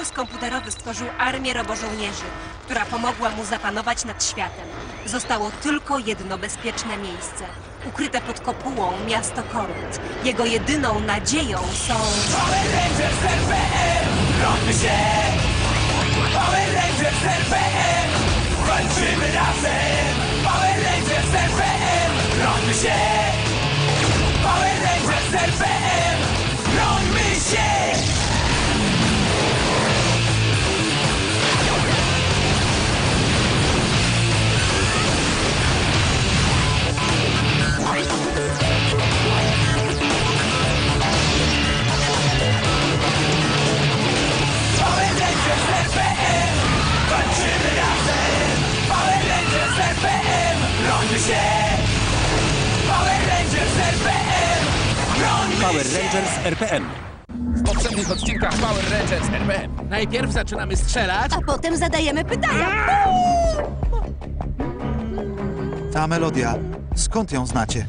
Wirus komputerowy stworzył armię robożołnierzy, która pomogła mu zapanować nad światem. Zostało tylko jedno bezpieczne miejsce. Ukryte pod kopułą miasto Korut. Jego jedyną nadzieją są... Power Rangers RPM. W poprzednich odcinkach Power Rangers RPM. Najpierw zaczynamy strzelać, A potem zadajemy pytania. Ta melodia, skąd ją znacie?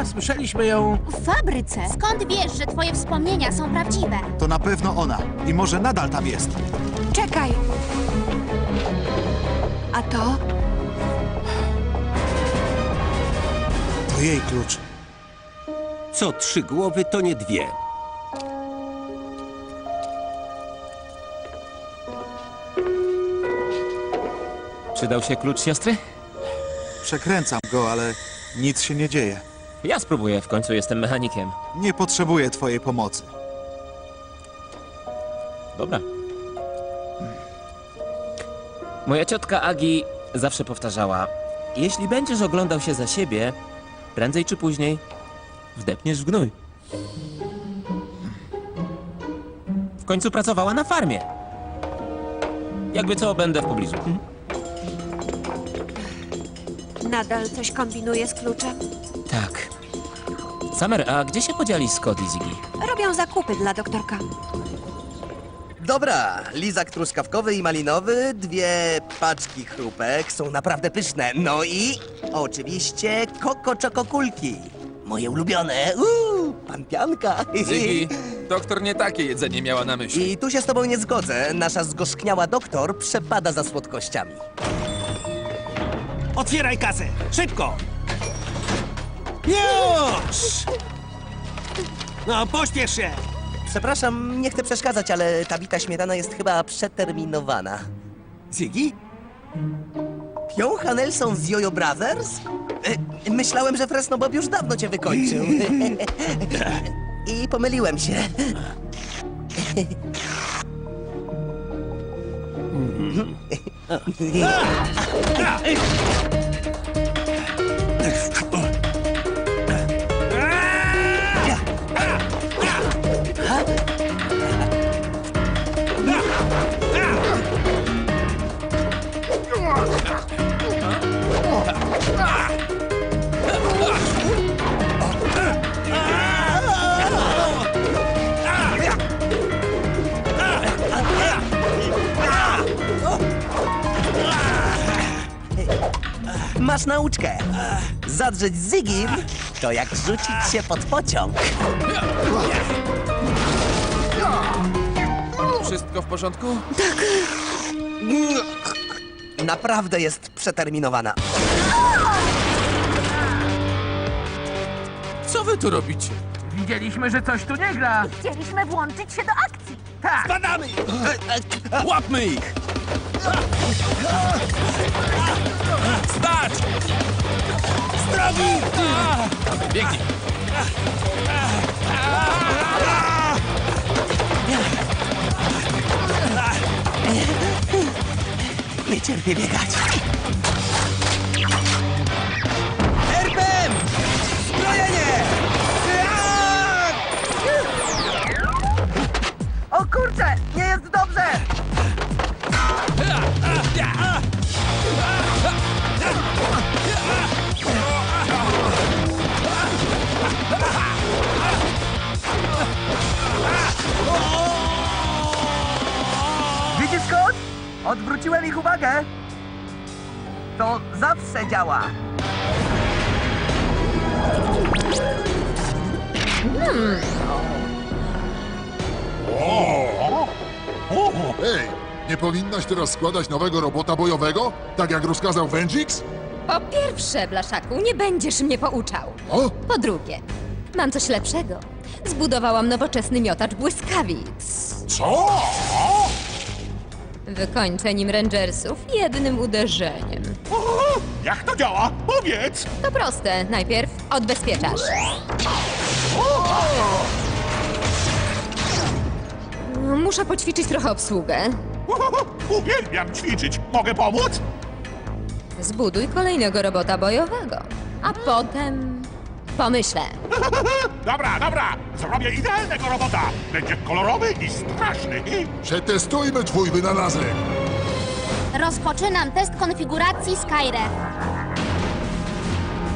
a słyszeliśmy ją... W fabryce. Skąd wiesz, że twoje wspomnienia są prawdziwe? To na pewno ona i może nadal tam jest. Czekaj. A to? To jej klucz. Co trzy głowy, to nie dwie. Przydał się klucz siostry? Przekręcam go, ale nic się nie dzieje. Ja spróbuję, w końcu jestem mechanikiem. Nie potrzebuję twojej pomocy. Dobra. Moja ciotka Agi zawsze powtarzała: Jeśli będziesz oglądał się za siebie, prędzej czy później wdepniesz w gnój. W końcu pracowała na farmie. Jakby co, będę w pobliżu. Mhm. Nadal coś kombinuje z kluczem? Tak. Summer, a gdzie się podzieli Scott i Ziggy? Robią zakupy dla doktorka. Dobra, lizak truskawkowy i malinowy, dwie paczki chrupek, są naprawdę pyszne. No i oczywiście koko czokokulki. Moje ulubione. Uuu, pan Pianka. Zygi, doktor nie takie jedzenie miała na myśli. I tu się z tobą nie zgodzę. Nasza zgorzkniała doktor przepada za słodkościami. Otwieraj kasę! Szybko! Już! No, pośpiesz się! Przepraszam, nie chcę przeszkadzać, ale ta bita śmietana jest chyba przeterminowana. Ziggy? Piącha Nelson z Jojo Brothers? E, Myślałem, że Fresno Bob już dawno cię wykończył. I pomyliłem się. Masz nauczkę. Zadrzeć Zigim to jak rzucić się pod pociąg. Wszystko w porządku? Naprawdę jest przeterminowana. Co wy tu robicie? Widzieliśmy, że coś tu nie gra! Chcieliśmy włączyć się do akcji. Tak! Badamy! Łapmy ich! Стать! С травы! Бегни! Не терпи бегать. Odwróciłem ich uwagę. To zawsze działa. Ej, nie powinnaś teraz składać nowego robota bojowego? Tak jak rozkazał Vengix? Po pierwsze, Blaszaku, nie będziesz mnie pouczał. O, Po drugie, mam coś lepszego. Zbudowałam nowoczesny miotacz błyskawic. co? Wykończę nim Rangersów jednym uderzeniem. Jak to działa? Powiedz! To proste. Najpierw odbezpieczasz. Muszę poćwiczyć trochę obsługę. Uwielbiam ćwiczyć. Mogę pomóc? Zbuduj kolejnego robota bojowego. A potem... Pomyślę. Dobra, dobra. Zrobię idealnego robota. Będzie kolorowy i straszny. Przetestujmy twój wynalazek. Rozpoczynam test konfiguracji Skyrev.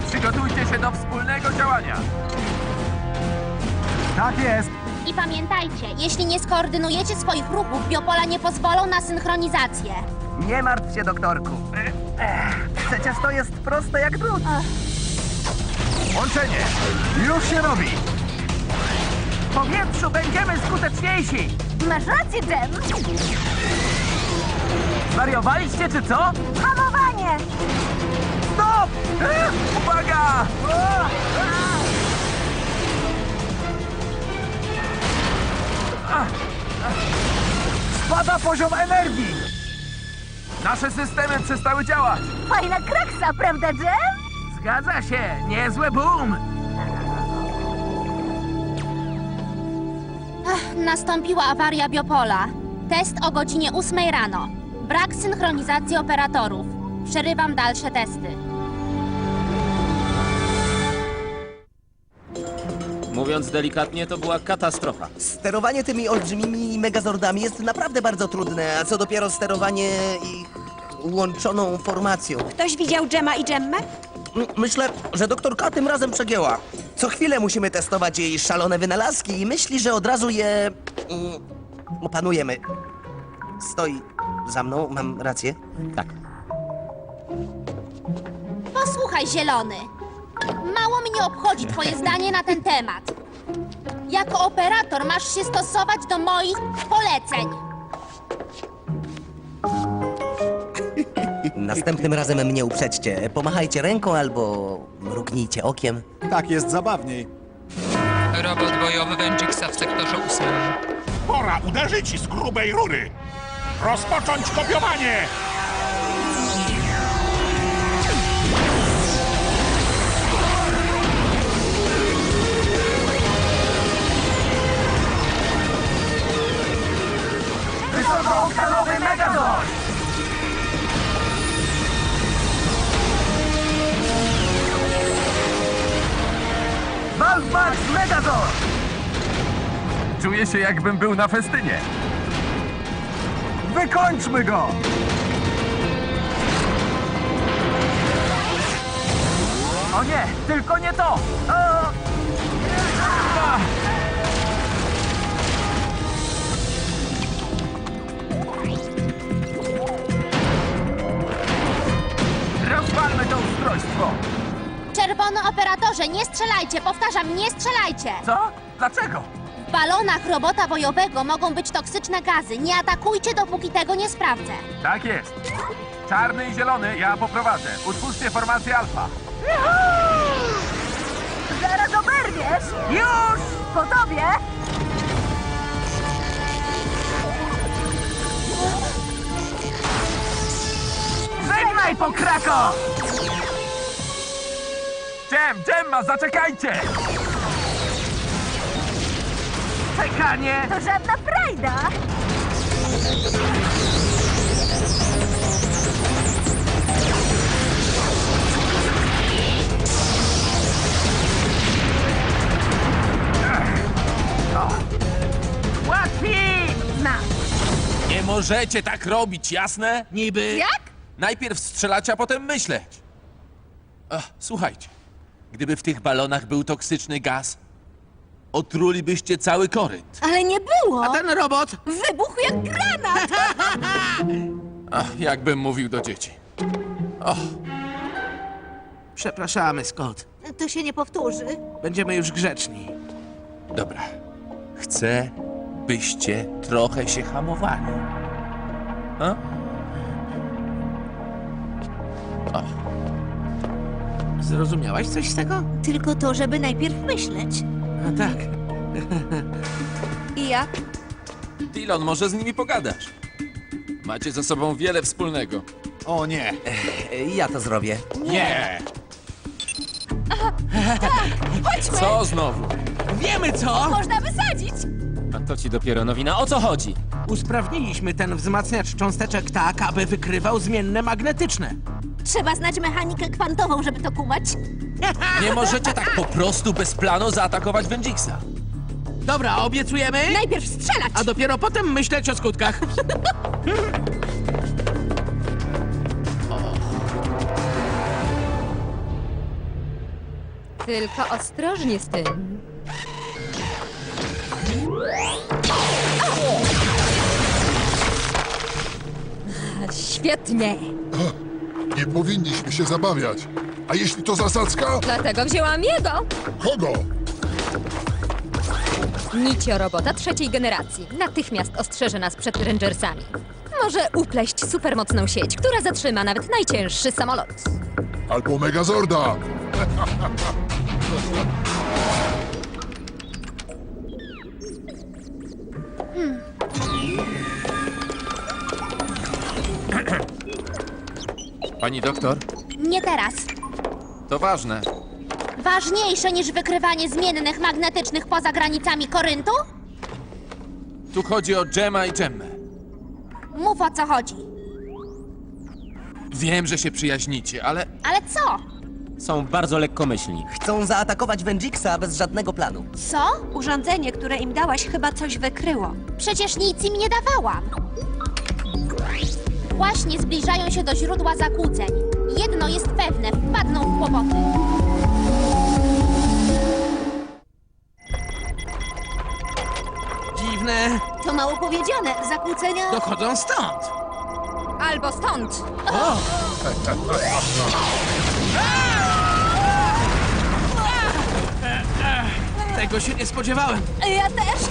Przygotujcie się do wspólnego działania. Tak jest. I pamiętajcie, jeśli nie skoordynujecie swoich ruchów, biopola nie pozwolą na synchronizację. Nie martw się, doktorku. Ech, Przecież to jest proste jak drut. Łączenie. Już się robi. W powietrzu będziemy skuteczniejsi. Masz rację, Jem. Zwariowaliście czy co? Hamowanie! Stop! Ech, Uwaga! O! A! Spada poziom energii! Nasze systemy przestały działać. Fajna kraksa, prawda, Jem? Zgadza się, niezły boom! Nastąpiła awaria biopola. Test o godzinie 8 rano. Brak synchronizacji operatorów. Przerywam dalsze testy. Mówiąc delikatnie, to była katastrofa. Sterowanie tymi olbrzymimi megazordami jest naprawdę bardzo trudne, a co dopiero sterowanie ich łączoną formacją. Ktoś widział Dżema i Dżemmę? M- Myślę, że doktor K tym razem przegięła. Co chwilę musimy testować jej szalone wynalazki i myśli, że od razu je... Mm, opanujemy. Stoi za mną, mam rację? Tak. Posłuchaj, Zielony. Mało mnie obchodzi twoje zdanie na ten temat. Jako operator masz się stosować do moich poleceń. Następnym razem mnie uprzedźcie. Pomachajcie ręką albo mrugnijcie okiem. Tak jest zabawniej. Robot bojowy Vengixa w sektorze ósmym. Pora uderzyć z grubej rury. Rozpocząć kopiowanie! Czuję się jakbym był na festynie. Wykończmy go! O nie, tylko nie to! O! Rozwalmy to ustrojstwo! Czerwony operatorze, nie strzelajcie! Powtarzam, nie strzelajcie! Co? Dlaczego? W balonach robota bojowego mogą być toksyczne gazy. Nie atakujcie, dopóki tego nie sprawdzę. Tak jest. Czarny i zielony, ja poprowadzę. Utwórzcie formację alfa. Zaraz oberwiesz! Już! Po tobie! Żegnaj, pokrako! Dżem, Dżemma, zaczekajcie! Czekanie! To żadna frajda! Łatwizna! Nie możecie tak robić, jasne? Niby. Jak? Najpierw strzelać, a potem myśleć. Ach, słuchajcie, gdyby w tych balonach był toksyczny gaz, otrulibyście cały koryt. Ale nie było! Ten robot? Wybuchł jak granat! Ach, jakbym mówił do dzieci. Przepraszamy, Scott. To się nie powtórzy. Będziemy już grzeczni. Dobra. Chcę, byście trochę się hamowali. A? Zrozumiałaś coś z tego? Tylko to, żeby najpierw myśleć. A tak. I jak? Dillon, może z nimi pogadasz. Macie ze sobą wiele wspólnego. O nie. Ja to zrobię. Nie! Co znowu? Wiemy co! Można wysadzić! A to ci dopiero nowina. O co chodzi? Usprawniliśmy ten wzmacniacz cząsteczek tak, aby wykrywał zmienne magnetyczne. Trzeba znać mechanikę kwantową, żeby to kumać. Nie możecie tak po prostu bez planu zaatakować Vengixa. Dobra, obiecujemy? Najpierw strzelać! A dopiero potem myśleć o skutkach. Tylko ostrożnie z tym. Świetnie! Nie powinniśmy się zabawiać. A jeśli to zasadzka? Dlatego wzięłam jego! Kogo? Nicio robota trzeciej generacji. Natychmiast ostrzeże nas przed Rangersami. Może upleść supermocną sieć, która zatrzyma nawet najcięższy samolot. Albo Megazorda. Pani doktor, Nie teraz. To ważne. Ważniejsze niż wykrywanie zmiennych magnetycznych poza granicami Koryntu? Tu chodzi o Gemma i Gemmę. Mów o co chodzi. Wiem, że się przyjaźnicie, ale Ale co? Są bardzo lekkomyślni. Chcą zaatakować Vengixa bez żadnego planu. Co? Urządzenie, które im dałaś, chyba coś wykryło. Przecież nic im nie dawałam. Właśnie zbliżają się do źródła zakłóceń. Jedno jest pewne, wpadną w kłopoty. Dziwne. To mało powiedziane. Zakłócenia... Dochodzą stąd. Albo stąd. O! Tego się nie spodziewałem. Ja też.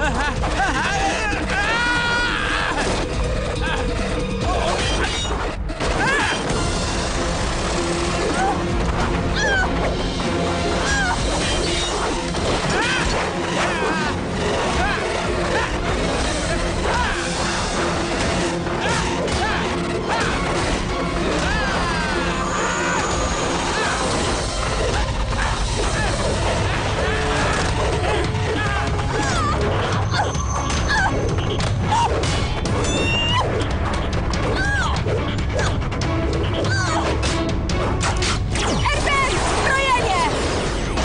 Aha.